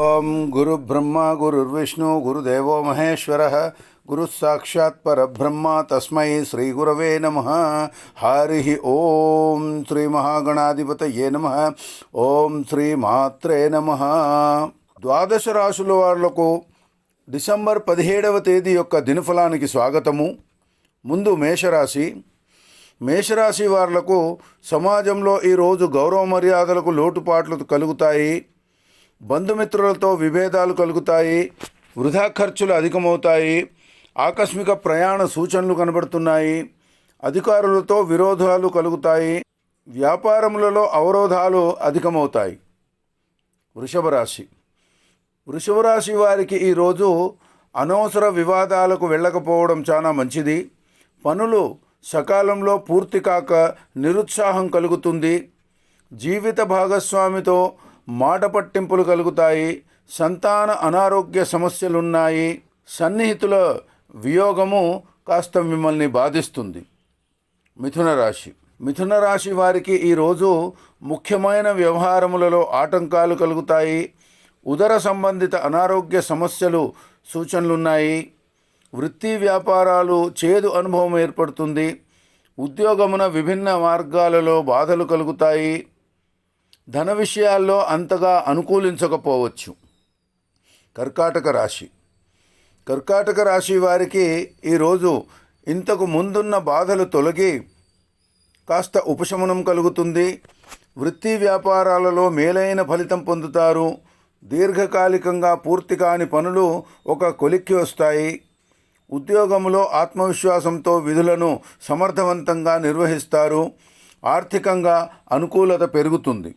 ఓం గురు బ్రహ్మ గురుర్విష్ణు గురుదేవో మహేశ్వర గురు సాక్షాత్ పరబ్రహ్మ తస్మై శ్రీ గురవే నమ. హరి ఓం శ్రీ మహాగణాధిపతయే నమ. ఓం శ్రీ మాత్రే నమ. ద్వాదశ రాశుల వాళ్ళకు డిసెంబర్ పదిహేడవ తేదీ యొక్క దినఫలానికి స్వాగతము. ముందు మేషరాశి. మేషరాశి వాళ్ళకు సమాజంలో ఈరోజు గౌరవ మర్యాదలకు లోటుపాట్లు కలుగుతాయి. బంధుమిత్రులతో విభేదాలు కలుగుతాయి వృధా ఖర్చులు అధికమవుతాయి ఆకస్మిక ప్రయాణ సూచనలు కనబడుతున్నాయి అధికారులతో విరోధాలు కలుగుతాయి వ్యాపారములలో అవరోధాలు అధికమవుతాయి. వృషభ రాశి. వృషభ రాశి వారికి ఈరోజు అనవసర వివాదాలకు వెళ్ళకపోవడం చాలా మంచిది. పనులు సకాలంలో పూర్తి కాక నిరుత్సాహం కలుగుతుంది. జీవిత భాగస్వామితో మాట పట్టింపులు కలుగుతాయి సంతాన అనారోగ్య సమస్యలున్నాయి సన్నిహితుల వియోగము కాస్త మిమ్మల్ని బాధిస్తుంది. మిథున రాశి. మిథున రాశి వారికి ఈరోజు ముఖ్యమైన వ్యవహారములలో ఆటంకాలు కలుగుతాయి ఉదర సంబంధిత అనారోగ్య సమస్యలు సూచనలున్నాయి వృత్తి వ్యాపారాలు చేదు అనుభవం ఏర్పడుతుంది ఉద్యోగమున విభిన్న మార్గాలలో బాధలు కలుగుతాయి ధన విషయాల్లో అంతగా అనుకూలించకపోవచ్చు. కర్కాటక రాశి. కర్కాటక రాశి వారికి ఈరోజు ఇంతకు ముందున్న బాధలు తొలగి కాస్త ఉపశమనం కలుగుతుంది. వృత్తి వ్యాపారాలలో మేలైన ఫలితం పొందుతారు. దీర్ఘకాలికంగా పూర్తి కాని పనులు ఒక కొలిక్కి వస్తాయి. ఉద్యోగంలో ఆత్మవిశ్వాసంతో విధులను సమర్థవంతంగా నిర్వహిస్తారు. ఆర్థికంగా అనుకూలత పెరుగుతుంది.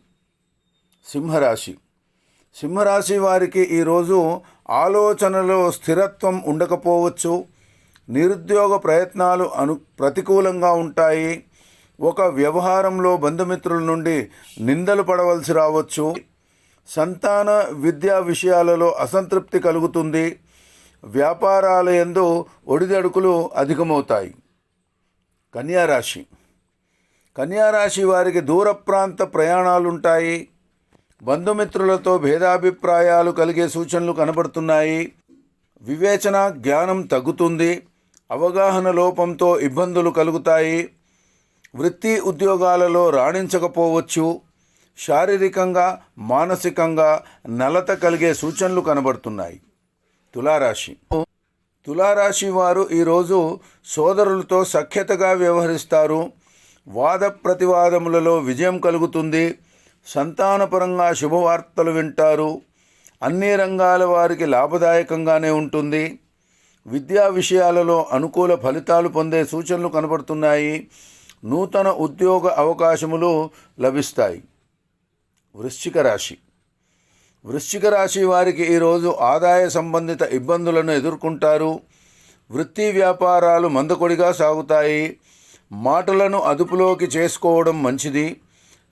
సింహరాశి. సింహరాశి వారికి ఈరోజు ఆలోచనలో స్థిరత్వం ఉండకపోవచ్చు. నిరుద్యోగ ప్రయత్నాలు అను ప్రతికూలంగా ఉంటాయి. ఒక వ్యవహారంలో బంధుమిత్రుల నుండి నిందలు పడవలసి రావచ్చు. సంతాన విద్యా విషయాలలో అసంతృప్తి కలుగుతుంది. వ్యాపారాల యందు ఒడిదడుకులు అధికమవుతాయి. కన్యారాశి. కన్యారాశి వారికి దూర ప్రాంత ప్రయాణాలుంటాయి. బంధుమిత్రులతో భేదాభిప్రాయాలు కలిగే సూచనలు కనబడుతున్నాయి. వివేచన జ్ఞానం తగ్గుతుంది. అవగాహన లోపంతో ఇబ్బందులు కలుగుతాయి. వృత్తి ఉద్యోగాలలో రాణించకపోవచ్చు. శారీరకంగా మానసికంగా నలత కలిగే సూచనలు కనబడుతున్నాయి. తులారాశి. తులారాశి వారు ఈరోజు సోదరులతో సఖ్యతగా వ్యవహరిస్తారు. వాద ప్రతివాదములలో విజయం కలుగుతుంది. సంతానపరంగా శుభవార్తలు వింటారు. అన్ని రంగాల వారికి లాభదాయకంగానే ఉంటుంది. విద్యా విషయాలలో అనుకూల ఫలితాలు పొందే సూచనలు కనబడుతున్నాయి. నూతన ఉద్యోగ అవకాశములు లభిస్తాయి. వృశ్చిక రాశి. వృశ్చిక రాశి వారికి ఈరోజు ఆదాయ సంబంధిత ఇబ్బందులను ఎదుర్కొంటారు. వృత్తి వ్యాపారాలు మందకొడిగా సాగుతాయి. మాటలను అదుపులోకి చేసుకోవడం మంచిది.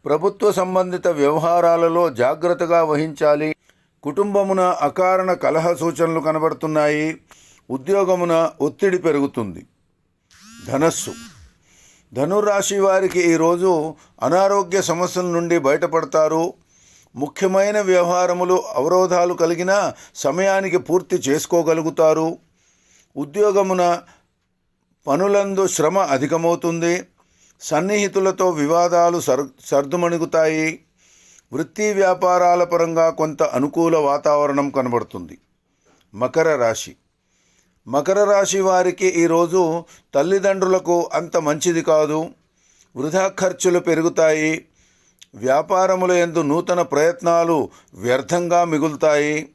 ప్రభుత్వ సంబంధిత వ్యవహారాలలో జాగ్రత్తగా వహించాలి. కుటుంబమున అకారణ కలహ సూచనలు కనబడుతున్నాయి. ఉద్యోగమున ఒత్తిడి పెరుగుతుంది. ధనస్సు. ధనురాశి వారికి ఈరోజు అనారోగ్య సమస్యల నుండి బయటపడతారు. ముఖ్యమైన వ్యవహారములు అవరోధాలు కలిగిన సమయానికి పూర్తి చేసుకోగలుగుతారు. ఉద్యోగమున పనులందు శ్రమ అధికమవుతుంది. సన్నిహితులతో వివాదాలు సర్ సర్దుమణుగుతాయి. వృత్తి వ్యాపారాల పరంగా కొంత అనుకూల వాతావరణం కనబడుతుంది. మకర రాశి. మకర రాశి వారికి ఈరోజు తల్లిదండ్రులకు అంత మంచిది కాదు. వృధా ఖర్చులు పెరుగుతాయి. వ్యాపారముల ఎందు నూతన ప్రయత్నాలు వ్యర్థంగా మిగులుతాయి.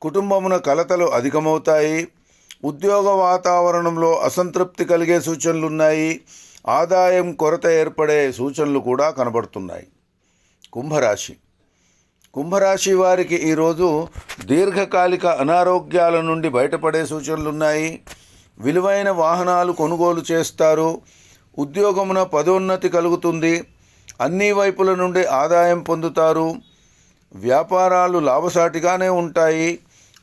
కుటుంబమున కలతలు అధికమవుతాయి. ఉద్యోగ వాతావరణంలో అసంతృప్తి కలిగే సూచనలున్నాయి. ఆదాయం కొరత ఏర్పడే సూచనలు కూడా కనబడుతున్నాయి. కుంభరాశి. కుంభరాశి వారికి ఈరోజు దీర్ఘకాలిక అనారోగ్యాల నుండి బయటపడే సూచనలున్నాయి. విలువైన వాహనాలు కొనుగోలు చేస్తారు. ఉద్యోగమున పదోన్నతి కలుగుతుంది. అన్ని వైపుల నుండి ఆదాయం పొందుతారు. వ్యాపారాలు లాభసాటిగానే ఉంటాయి.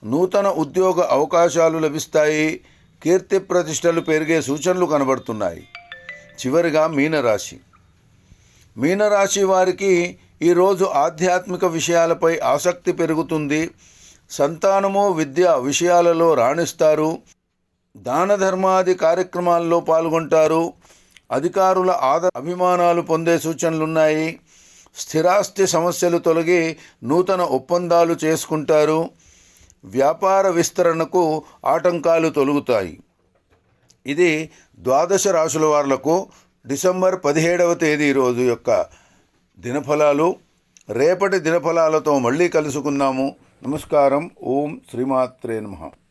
నూతన ఉద్యోగ అవకాశాలు లభిస్తాయి. కీర్తి ప్రతిష్టలు పెరిగే సూచనలు కనబడుతున్నాయి. చివరిగా మీనరాశి. మీనరాశి వారికి ఈరోజు ఆధ్యాత్మిక విషయాలపై ఆసక్తి పెరుగుతుంది. సంతానము విద్య విషయాలలో రాణిస్తారు. దాన ధర్మాది కార్యక్రమాల్లో పాల్గొంటారు. అధికారుల ఆదర అభిమానాలు పొందే సూచనలున్నాయి. స్థిరాస్తి సమస్యలు తొలగి నూతన ఒప్పందాలు చేసుకుంటారు. వ్యాపార విస్తరణకు ఆటంకాలు తొలుగుతాయి. ఇది ద్వాదశ రాశుల వారులకు డిసెంబర్ పదిహేడవ తేదీ రోజు యొక్క దినఫలాలు. రేపటి దినఫలాలతో మళ్ళీ కలుసుకుందాము. నమస్కారం. ఓం శ్రీమాత్రే నమః.